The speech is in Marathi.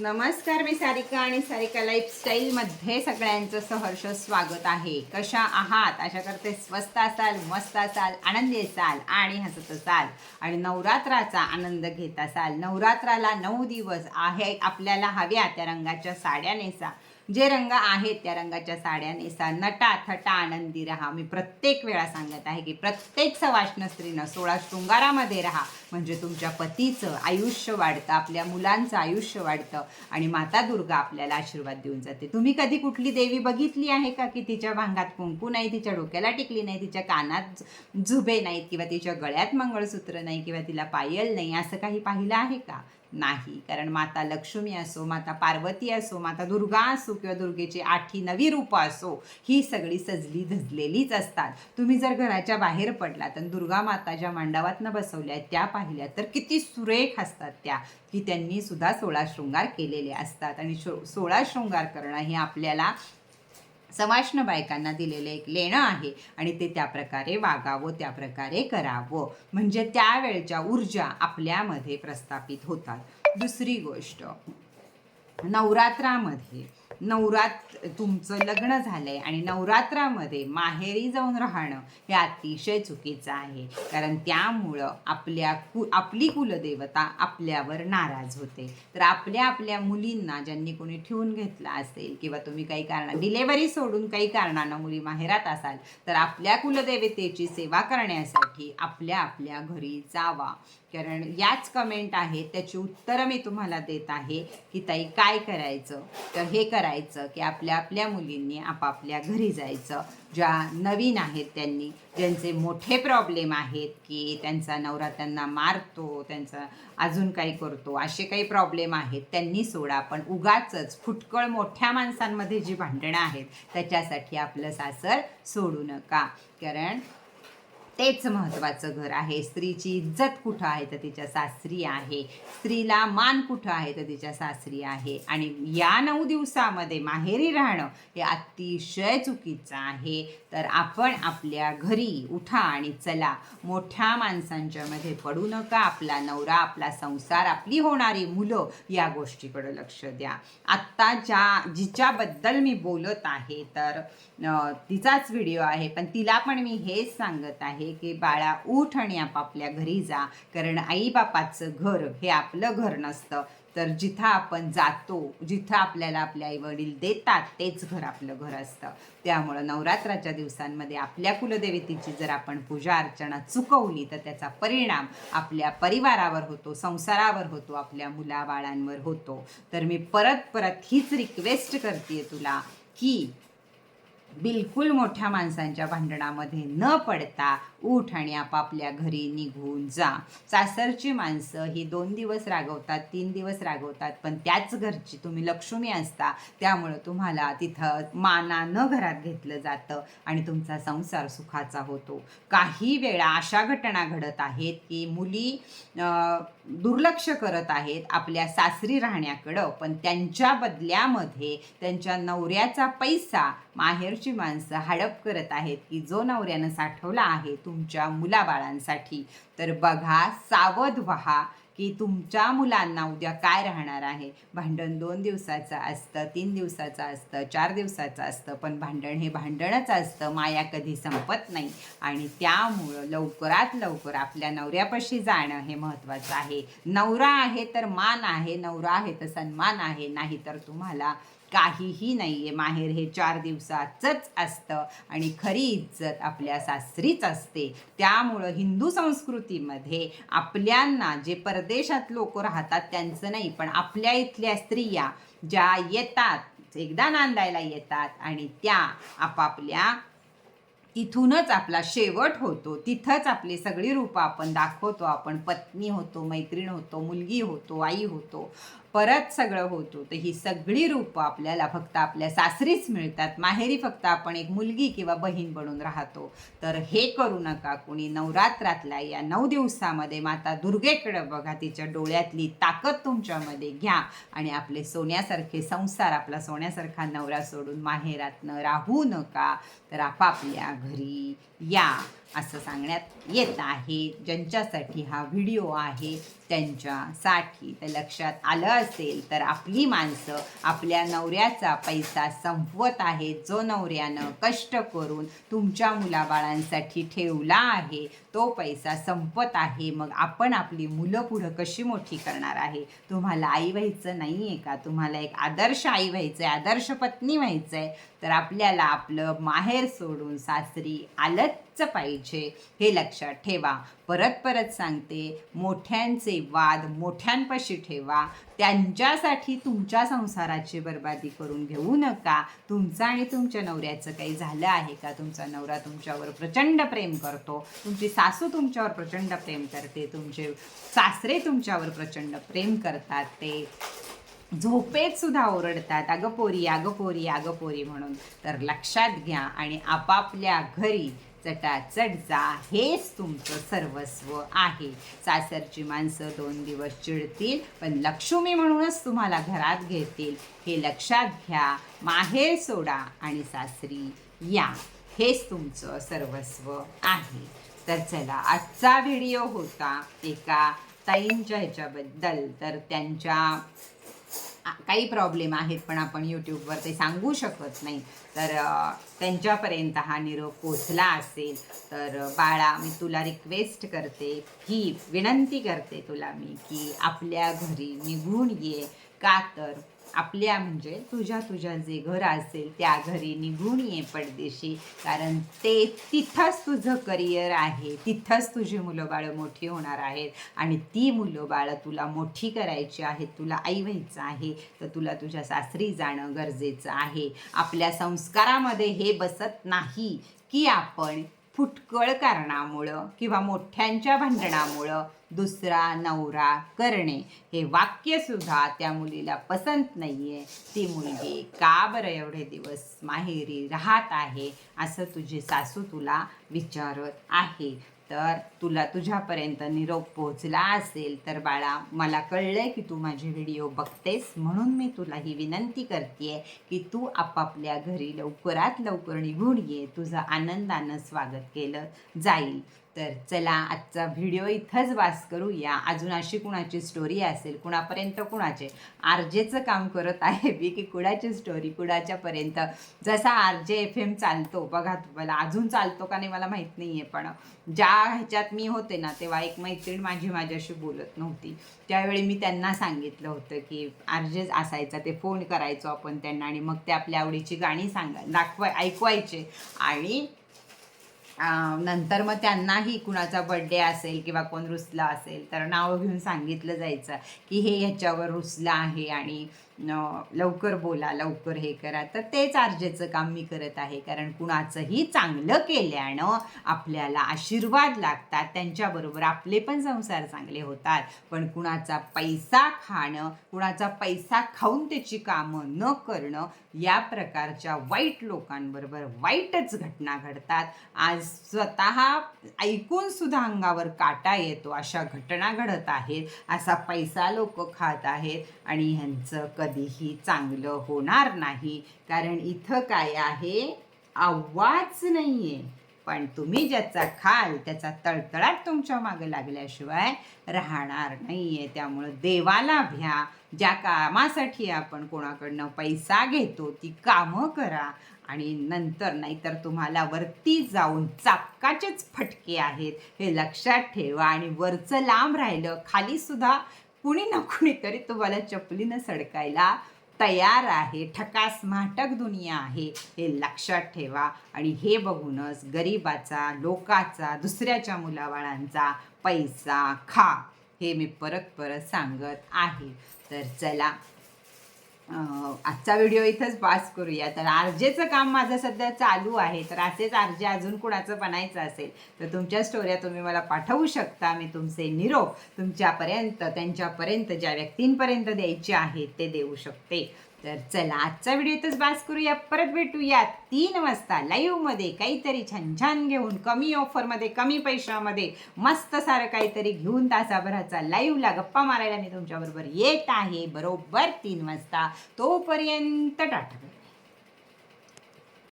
नमस्कार मी सारिका आणि सारिका लाईफस्टाईलमध्ये सगळ्यांचं सहर्ष स्वागत आहे. कशा आहात? अशा करते स्वस्त असाल मस्त असाल आनंदी असाल आणि हसत असाल. आणि नवरात्राचा आनंद घेत असाल. नवरात्राला नऊ दिवस आहे आपल्याला हव्या त्या रंगाच्या साड्या नेसा. जे रंग आहेत त्या रंगाच्या साड्या नेसा. नटा थटा आनंदी राहा. मी प्रत्येक वेळा सांगत आहे की प्रत्येक सवाष्ण स्त्रीनं सोळा शृंगारामध्ये राहा. म्हणजे तुमच्या पतीचं आयुष्य वाढतं आपल्या मुलांचं आयुष्य वाढतं आणि माता दुर्गा आपल्याला आशीर्वाद देऊन जाते. तुम्ही कधी कुठली देवी बघितली आहे का की तिच्या भांगात कुंकू नाही तिच्या डोक्याला टिकली नाही तिच्या कानात झुबे नाहीत किंवा तिच्या गळ्यात मंगळसूत्र नाही किंवा तिला पायल नाही असं काही पाहिलं आहे का? नाही. कारण माता लक्ष्मी असो माता पार्वती असो माता दुर्गा असो किंवा दुर्गेची आठी नवी रूपं असो ही सगळी सजली धजलेलीच असतात. तुम्ही जर घराच्या बाहेर पडला तर दुर्गा माता ज्या मांडवातनं बसवल्या आहेत त्या पाहिल्या. तर किती सुरेख असतात त्या की त्यांनी सुद्धा सोळा शृंगार केलेले असतात. आणि शो सोळा शृंगार करणं हे आपल्याला समाष्ण बायकांना दिलेलं एक लेणं आहे. आणि ते त्या प्रकारे वागावं त्या प्रकारे करावं. म्हणजे त्यावेळच्या ऊर्जा आपल्यामध्ये प्रस्थापित होतात. दुसरी गोष्ट नवरात्रामध्ये. नवरात तुमचं लग्न झालंय आणि नवरात्रामध्ये माहेरी जाऊन राहणं हे अतिशय चुकीचं आहे. कारण त्यामुळं आपल्या कु आपली कुलदेवता आपल्यावर नाराज होते. तर आपल्या आपल्या मुलींना ज्यांनी कोणी ठेवून घेतला असेल किंवा तुम्ही काही कारण डिलेवरी सोडून काही कारणानं मुली माहेरात असाल तर आपल्या कुलदेवतेची सेवा करण्यासाठी आपल्या आपल्या घरी जावा. कारण याच कमेंट आहेत त्याची उत्तरं मी तुम्हाला देत आहे की ताई काय करायचं? तर हे करायचं की आपल्या आपल्या मुलींनी आपापल्या घरी जायचं. ज्या नवीन आहेत त्यांनी ज्यांचे मोठे प्रॉब्लेम आहेत की त्यांचा नवरा त्यांना मारतो त्यांचा अजून काही करतो असे काही प्रॉब्लेम आहेत त्यांनी सोडा. पण उगाचच फुटकळ मोठ्या माणसांमध्ये जी भांडणं आहेत त्याच्यासाठी आपलं सासर सोडू नका. कारण तेच महत्त्वाचं घर आहे. स्त्रीची इज्जत कुठं आहे तर तिच्या सासरी आहे. स्त्रीला मान कुठं आहे तर तिच्या सासरी आहे. आणि या नऊ दिवसामध्ये माहेरी राहणं हे अतिशय चुकीचं आहे. तर आपण आपल्या घरी उठा आणि चला. मोठ्या माणसांच्या मध्ये पडू नका. आपला नवरा आपला संसार आपली होणारी मुलं या गोष्टीकडे लक्ष द्या. आत्ता ज्या जिच्याबद्दल मी बोलत आहे तर तिचाच व्हिडिओ आहे. पण तिला पण मी हेच सांगत आहे की बाळा उठ आणि आपापल्या घरी जा कारण आईबापाचं घर हे आपलं घर नसतं. तर जिथं आपण जातो जिथं आपल्याला आपले आई वडील देतात तेच घर आपलं घर असतं. त्यामुळं नवरात्राच्या दिवसांमध्ये आपल्या कुलदेवतेची जर आपण पूजा अर्चना चुकवली तर त्याचा परिणाम आपल्या परिवारावर होतो संसारावर होतो आपल्या मुलाबाळांवर होतो. तर मी परत परत हीच रिक्वेस्ट करते तुला की बिलकुल मोठ्या माणसांच्या भांडणामध्ये न पडता उठ आणि आपापल्या घरी निघून जा. सासरची माणसं ही दोन दिवस रागवतात तीन दिवस रागवतात पण त्याच घरची तुम्ही लक्ष्मी असता त्यामुळं तुम्हाला तिथं मानानं घरात घेतलं जातं आणि तुमचा संसार सुखाचा होतो. काही वेळा अशा घटना घडत आहेत की मुली दुर्लक्ष करत आहेत आपल्या सासरी राहण्याकडं पण त्यांच्या बदल्यामध्ये त्यांच्या नवऱ्याचा पैसा माहेरची माणसं हडप करत आहेत की जो नवऱ्यानं साठवला आहे तुमच्या मुलाबाळांसाठी. तर बघा सावध व्हा की तुमच्या मुलांना उद्या काय राहणार आहे? भांडण दोन दिवसाचं असतं तीन दिवसाचं असतं चार दिवसाचं असतं पण भांडण हे भांडणच असतं माया कधी संपत नाही. आणि त्यामुळं लवकरात लवकर आपल्या नवऱ्यापाशी जाणं हे महत्त्वाचं आहे. नवरा आहे तर मान आहे नवरा आहे तर सन्मान आहे नाही तर तुम्हाला काहीही नाही आहे माहेर हे चार दिवसाचंच असतं आणि खरी इज्जत आपल्या सासरीच असते. त्यामुळं हिंदू संस्कृतीमध्ये आपल्यांना जे परदेशात लोक राहतात त्यांचं नाही पण आपल्या इथल्या स्त्रिया ज्या येतात एकदा नांदायला येतात आणि त्या आपापल्या तिथूनच आपला शेवट होतो. तिथंच आपली सगळी रूपं आपण दाखवतो. आपण पत्नी होतो मैत्रीण होतो मुलगी होतो आई होतो. परत सगळं होतो तर ही सगळी रूपं आपल्याला फक्त आपल्या सासरीच मिळतात. माहेरी फक्त आपण एक मुलगी किंवा बहीण बनून राहतो. तर हे करू नका. कुणी नवरात्रातल्या या नऊ दिवसामध्ये माता दुर्गेकडं बघा. तिच्या डोळ्यातली ताकद तुमच्यामध्ये घ्या. आणि आपले सोन्यासारखे संसार आपला सोन्यासारखा नवरा सोडून माहेरातनं राहू नका. तर आपापल्या घरी या. असं सांगण्यात येत आहे. ज्यांच्यासाठी हा व्हिडिओ आहे त्यांच्यासाठी तर लक्षात आलं असेल तर आपली माणसं आपल्या नवऱ्याचा पैसा संपवत आहेत. जो नवऱ्यानं कष्ट करून तुमच्या मुलाबाळांसाठी ठेवला आहे तो पैसा संपत आहे मग आपण आपली मुलं पुढं कशी मोठी करणार आहे? तुम्हाला आई व्हायचं नाही आहे का? तुम्हाला एक आदर्श आई व्हायचं आहे आदर्श पत्नी व्हायचं आहे तर आपल्याला आपलं माहेर सोडून सासरी आलंच पाहिजे हे लक्षात ठेवा. परत परत सांगते मोठ्यांचे वाद मोठ्यांपाशी ठेवा. त्यांच्यासाठी तुमच्या संसाराची बर्बादी करून घेऊ नका. तुमचं आणि तुमच्या नवऱ्याचं काही झालं आहे का? तुमचा नवरा तुमच्यावर प्रचंड प्रेम करतो. तुमची सा सासू तुमच्यावर प्रचंड प्रेम करते तुमचे सासरे तुमच्यावर प्रचंड प्रेम करतात ते झोपेत सुद्धा ओरडतात अगं पोरी अगं पोरी अगं पोरी म्हणून. तर लक्षात घ्या आणि आपापल्या घरी चटाचट जा हेच तुमचं सर्वस्व आहे. सासरची माणसं दोन दिवस चिडतील पण लक्ष्मी म्हणूनच तुम्हाला घरात घेतील. हे लक्षात घ्या माहेर सोडा आणि सासरी या. हेच तुमचं सर्वस्व आहे. तर चला आजचा व्हिडिओ होता एका ताईंच्या ह्याच्याबद्दल. तर त्यांच्या काही प्रॉब्लेम आहेत पण आपण यूट्यूबवर ते सांगू शकत नाही. तर त्यांच्यापर्यंत हा निरोप पोचला असेल तर बाळा मी तुला रिक्वेस्ट करते ही विनंती करते तुला मी की आपल्या घरी निघून ये का तर आपल्या म्हणजे तुझ्या तुझ्या जे घर असेल त्या घरी निघून ये पडदेशी कारण ते तिथंच तुझं करिअर आहे. तिथंच तुझी मुलं बाळं मोठी होणार आहेत. आणि ती मुलं बाळं तुला मोठी करायची आहेत तुला आई व्हायचं आहे तर तुला तुझ्या सासरी जाणं गरजेचं आहे. आपल्या संस्कारामध्ये हे बसत नाही की आपण फुटकळ कारणामुळं किंवा मोठ्यांच्या भांडणामुळं दुसरा नवरा करणे हे वाक्यसुद्धा त्या मुलीला पसंत नाही आहे ती मुलगी का बरं एवढे दिवस माहेरी राहत आहे? असं तुझी सासू तुला विचारत आहे. तर तुला तुझ्यापर्यंत निरोप पोहोचला असेल तर बाळा मला कळलंय की तू माझे व्हिडिओ बघतेस. म्हणून मी तुला ही विनंती करते की तू आपापल्या घरी लवकरात लवकर निघून ये. तुझं आनंदानं स्वागत केलं जाईल. तर चला आजचा व्हिडिओ इथंच वास करूया अजून अशी कुणाची स्टोरी असेल कुणापर्यंत कुणाचे? आरजेचं काम करत आहे मी की कुणाची स्टोरी कुणाच्यापर्यंत? जसा आर जे एफ एम चालतो बघा तुम्हाला अजून चालतो का नाही मला माहीत नाही आहे पण ज्या ह्याच्यात मी होते ना तेव्हा एक मैत्रीण माझी माझ्याशी बोलत नव्हती. त्यावेळी मी त्यांना सांगितलं होतं की आरजेच असायचा ते फोन करायचो आपण त्यांना आणि मग ते आपल्या आवडीची गाणी सांगा दाखवाय ऐकवायचे. आणि नंतर मग त्यांनाही कुणाचा बड्डे असेल किंवा कोण रुसला असेल तर नाव घेऊन सांगितलं जायचं की हे ह्याच्यावर रुसलं आहे आणि लवकर बोला लवकर हे करा. तर तेच आर्जेचं काम मी करत आहे. कारण कुणाचंही चांगलं केल्यानं आपल्याला आशीर्वाद लागतात. त्यांच्याबरोबर आपले पण संसार चांगले होतात. पण कुणाचा पैसा खाणं कुणाचा पैसा खाऊन त्याची कामं न करणं या प्रकारच्या वाईट लोकांबरोबर वाईटच घटना घडतात. आज स्वतः ऐकून सुद्धा अंगावर काटा येतो. अशा घटना घडत आहेत. असा पैसा लोक खात आहेत. आणि ह्यांचं कधीही चांगलं होणार नाही. कारण इथं काय आहे? आवाज नाहीये. पण तुम्ही ज्याचा खाल त्याचा तळतळाट तुमच्या मागे लागल्याशिवाय राहणार नाहीये. त्यामुळं देवाला भ्या. ज्या कामासाठी आपण कोणाकडनं पैसा घेतो ती कामं करा. आणि नंतर नाहीतर तुम्हाला वरती जाऊन चापकाचेच फटके आहेत. हे लक्षात ठेवा. आणि वरचं लांब राहिलं खाली सुद्धा कुणी ना कुणीतरी तुम्हाला चपलीनं सडकायला तयार आहे. ठकास माटक दुनिया आहे. हे लक्षात ठेवा. आणि हे बघूनच गरिबाचा लोकाचा दुसऱ्याच्या मुलाबाळांचा पैसा खा. हे मी परत परत सांगत आहे. तर चला आजचा व्हिडिओ इथंच पास करूया. तर आरजेचं काम माझं सध्या चालू आहे. तर असेच आरजे अजून कुणाचं बनायचं असेल तर तुमच्या स्टोऱ्या तुम्ही मला पाठवू शकता. मी तुमचे निरोप तुमच्यापर्यंत त्यांच्यापर्यंत ज्या व्यक्तींपर्यंत द्यायचे आहेत ते देऊ शकते. तर चला आजचा व्हिडिओ इथंच बास करूया. परत भेटूया तीन वाजता लाईव्हमध्ये काहीतरी छान छान घेऊन कमी ऑफरमध्ये कमी पैशामध्ये मस्त सारं काहीतरी घेऊन तासाभराचा लाईव्हला गप्पा मारायला मी तुमच्याबरोबर येत आहे. बरोबर तीन वाजता. तोपर्यंत टाटा.